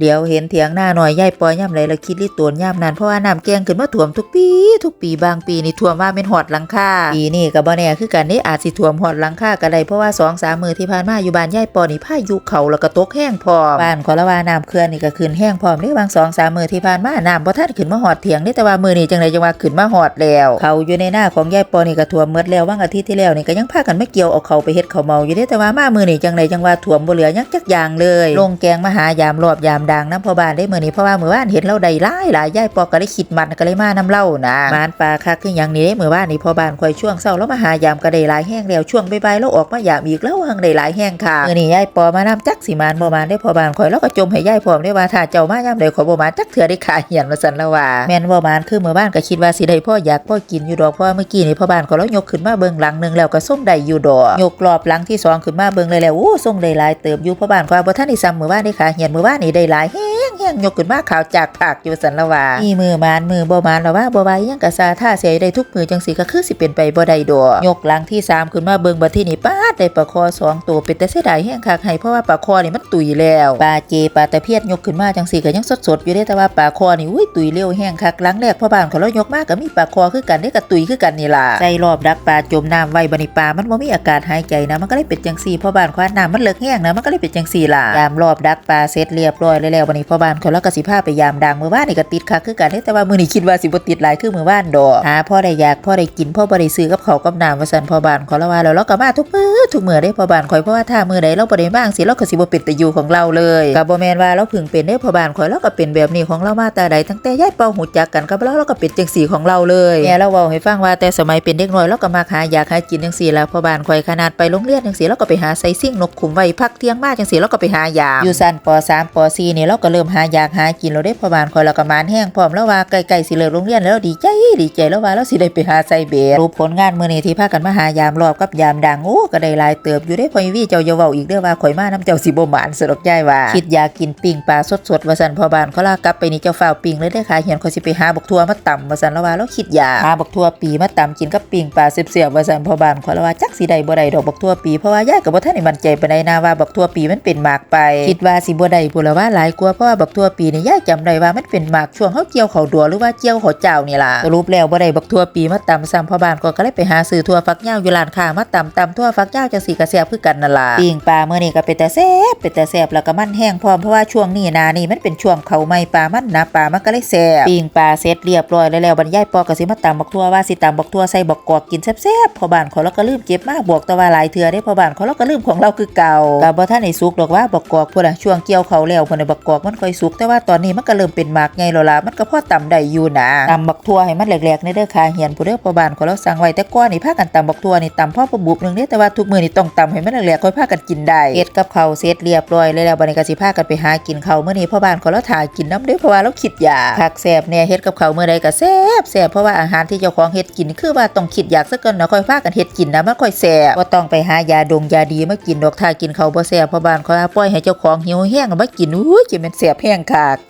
เดี๋ยวเห็นเถียงหน้าหน่อยยายปอยย่ำไรละคิดลิตวนย่ำนานเพราะว่าน้ำแกงขึ้นมาท่วมทุกปี ทุกปีบางปีนี่ท่วมว่าเป็นหอดหลังคาปีนี้ก็บ่แน่คือกันนี่อาจสิท่วมหอดหลังคาก็ได้เพราะว่าสองสามมือที่ผ่านมาอยู่บ้านยายปอนี่พายุเขาแล้วก็ตกแห้งพร้อมบ้านขอละว่าน้ำเขื่อนนี่ก็ขึ้นแห้งพร้อมได้บางสองสามมือที่ผ่านมาน้ำบ่ทันขึ้นมาหอดเถียงนี่แต่ว่ามือนี้จังไดจังว่าขึ้นมาหอดแล้ว เขาอยู่ในหน้าของยายปอนี่ก็ท่วมหมดแล้วว่างอาทิตย์ที่แล้วนี่ก็ยังพากันไม่เกี่ยวเอาเขาไปเฮ็ดเขาเมาอยู่เด้แต่ว่ามามือนี้จังไดจังว่าท่วมบ่เหลือยังจักอย่างเลยลงแกงมาหายามรอบยามดังน้ำพ่อบ้านได้เมื่อนี้เพราะว่าเมื่อบ้านเห็นเราได้หลายหลายยายปอก็เลยคิดมันก็เลยมาน้ำเล่านะมานปลาคักคือหยังนี้เมื่อบ้านนี่พ่อบ้านคอยช่วงเศร้าแล้วมาหายามก็ได้หลายแห้งแล้วช่วงใบ่ายๆแล้วออกมายามอีกแล้วหังได้หลายแห้งค่ะเมื่อนี้ยายปอมาน้ำจักสิมานบ่มานได้พ่อบ้านคอยแล้วก็จมให้ยายพร้อมได้ว่าถ้าเจ้ามายามใดขอบ่มานจักเถื่อได้ขาเหียนมาสันละว่าแม่นบ่มานคือเมื่อบ้านก็คิดว่าสิได้พ่ออยากพ่อกินอยู่ดอกเพราะว่าเมื่อกี้นี่พ่อบ้านก็แล้วยกขึ้นมาเบิ่งหลังหนึงแล้วก็ส่งได้อยู่ดอกยกรอบหลังที่สองขึ้นมาเบิ่งเลยแล้วโอ้ส่งได้หลายเติบอยู่พ่อบ้านก็ว่าบ่ทันได้ซ้ำมือบ้านได้ขาเหียนเมื่อบ้านนี่ได้หลายแห้ง แห้งยกขึ้นมาข่าวจากผักอยู่สันละว่ามีมือมานมือบ่มานละว่าบ่ว่ายังกะซาท่าเสียได้ทุกมือจังสิก็คือสิเป็นไปบ่ได้ดอกยกหลังที่สามขึ้นมาเบิ่งบัดที่นี่ป้าได้ปลาคอสองตัวเป็นแต่เสียดายแห้งคักให้เพราะว่าปลาคอนี่มันตุยแล้วปลาเจปลาตะเพียนยกขึ้นมาจังสิก็ยังสดๆอยู่เด้แต่ว่าปลาคอนี่อุ้ยตุยเร็วแห้งคักหลังแรกพ่อบ้านเขาแล้วยกมากก็มีปลาคอคือกันได้กับตุยคือกันนี่ล่ะใส่รอบดักปลาจมน้ำไว้บันี้ปลามันบ่มีอากาศหายใจนะมันก็เลยเป็นจังซี่พ่อบ้านควาน้ำมันเลิกแห้งนะมันก็เลยเป็นจังซี่ล่ะยามรอบดักปลาเสร็จเรียบร้อยแล้วแล้วบัดนี้พ่อบ้านานเขาแล้วก็สิพาไปยามดังมื้อวานนี่ก็ติดคักคือกันแต่ว่ามื้อนี้คิดว่าสิบ่ติดหลายคือมื้อวานดอกหาพ่อได้อยากพ่อได้กินพ่อบ่ได้ซื้อกับเขากับน้ำว่าซั่นพ่อบ้านขาแล้วว่าแล้วเราก็มาทุกมื้อทุกมื้อได้พ่อบ้านข่อยเพราะว่าถ้ามื้อใดเราบ่ได้บ้างสิเราก็สิบ่เป็นแต่อยู่ของเราเลยก็บ่แม่นว่าเราพิ่งเป็นได้พ่อบ้านข่อยเราก็เป็นแบบนี้ของเรามาแต่ใดตั้งแต่ยายเป่าหูจักกันกับเราเราก็เป็นจังซี่ของเราเลยแม่เราเว้าให้ฟังว่าแต่สมัยเป็นเด็กน้อยเราก็มาหาอยากหากินจังซี่ล่ะพ่อบ้านข่อยขนาดไปโรงเรียนจังซี่เราก็ไปหาใส่ซิ่งนกขุมไว้พักเที่ยงมาจังซี่เราก็ไปหายาอยู่สั้นป .3 ป .4 นี่เราก็เริ่มหาอยากหากินเราได้พอบานข่อยเรากมานแห้งพร้อมแล้วว่าใกล้ๆสิเลิกโรงเรียนแล้วดีใจดีใจแล้วว่าเราสิได้ไปหาใส่เบสรูปผลงานมื้อนี้ที่พากันมาหายามรอบกับยามดังโอ้ก็ได้ลายเติบอยู่ได้พ่อวีเจ้าอย่าเว้าอีกเด้อว่าข่อยมาน้ำเจ้าสิบ่หมานสดอกยายว่าคิดอยากกินปิ้งปลาสดๆว่าซั่นพอบานเขาลากลับไปนี่เจ้าฝ้าปิ้งเลยได้ค่ะเหียนข่อยสิไปหาบักทัวมาต่ำว่าซั่นแล้วว่าเราคิดอยากหาบักทัวปีมาต่ำกินกับปิ้งปลาเสียบๆว่าซั่นพอบานเขาล้วว่าจักสิได้บ่ได้ดอกบักทัวปีเพราะว่ายายก็บ่ทันได้มั่นใจปานใดนะว่าบักทัวปีมันเป็นหมากไป คิดว่าสิบ่ได้พุ่นละว่าหลายกว่าเพราะว่าบักทั่วปีนี่ยายจำได้ว่ามันเป็นหมากช่วงเฮาเกี่ยวเขาดัวหรือว่าเกี่ยวเขาเจ้านี่ล่ะสรุปแล้วบ่ได้บักทั่วปีมาตำซ้ำพ่อบ้านก็ก็เลยไปหาซื้อทั่วฟักเย้าอยู่ร้านค้ามาตำตำทั่วฟักเย้าจังซี่ก็แซ่บคือกันนั่นล่ะปิ้งปลาเมื้อนี้ก็เป็นแต่แซ่บเป็นแต่แซ่บแล้วก็มันแห้งพร้อมเพราะว่าช่วงนี้นานี่มันเป็นช่วงเขาใหม่ปลามันนะปลามันก็เลยแซ่บปิ้งปลาเสร็จเรียบร้อยแล้วแล้วบรรยายปอก็สิมาตำบักทั่วว่าสิตำบักทั่วใส่บักกอกกินแซ่บๆพ่อบ้านเขาแล้วก็ลืมเจ็บมากบอกต่ว่าหลายเทื่อได้พ่อบ้านเขาแล้วก็ลืมของเราคือเก่าก็บ่ทันได้สุกดอกว่าบักกอกพุ่นน่ะช่วงเกี่ยวเขาแล้วพุ่นน่ะบักกอกมันค่อยสุกแต่ว่าตอนนี้มันก็เริ่มเป็นหมากใหญ่แล้วล่ะมันก็พอตำได้อยู่นะตำบักทั่วให้มันแหลกๆในเด้อค่ะเฮียนผู้เด้อพ่อบ้านขาแล้วสั่งไว้แต่ก่อนนี่พากันตำบักทั่วนี่ตำพ่อประบุบหนึงเด้แต่ว่าทุกมื้อนี่ต้องตำให้มันแหลกๆค่อยพากันกินได้เฮ็ดกับข้าวเสร็จเรียบร้อยแล้วบัดนี้ก็สิพากันไปหากินข้าวมื้อนี้พ่อบ้านขาแล้วถ่ายกินน้ำเด้อเพราะว่าเราคิดอยากคักแซ่บแน่เฮ็ดกับข้าวมื้อใดก็แซ่บแซ่บเพราะว่าอาหารที่เจ้าของเฮ็ดกินคือว่าต้องคิดอยากซะก่อนนะค่อยพากันเฮ็ดกินนะมันค่อยแซ่บบ่ต้องไปหายาดงยาดีมากินดอกถ้ากินข้าวบ่แซ่บพ่อบ้านเขาปล่อยให้เจ้าของหิวแห้งมากินอุ้ยจะแม่นแซ่บพียงคัก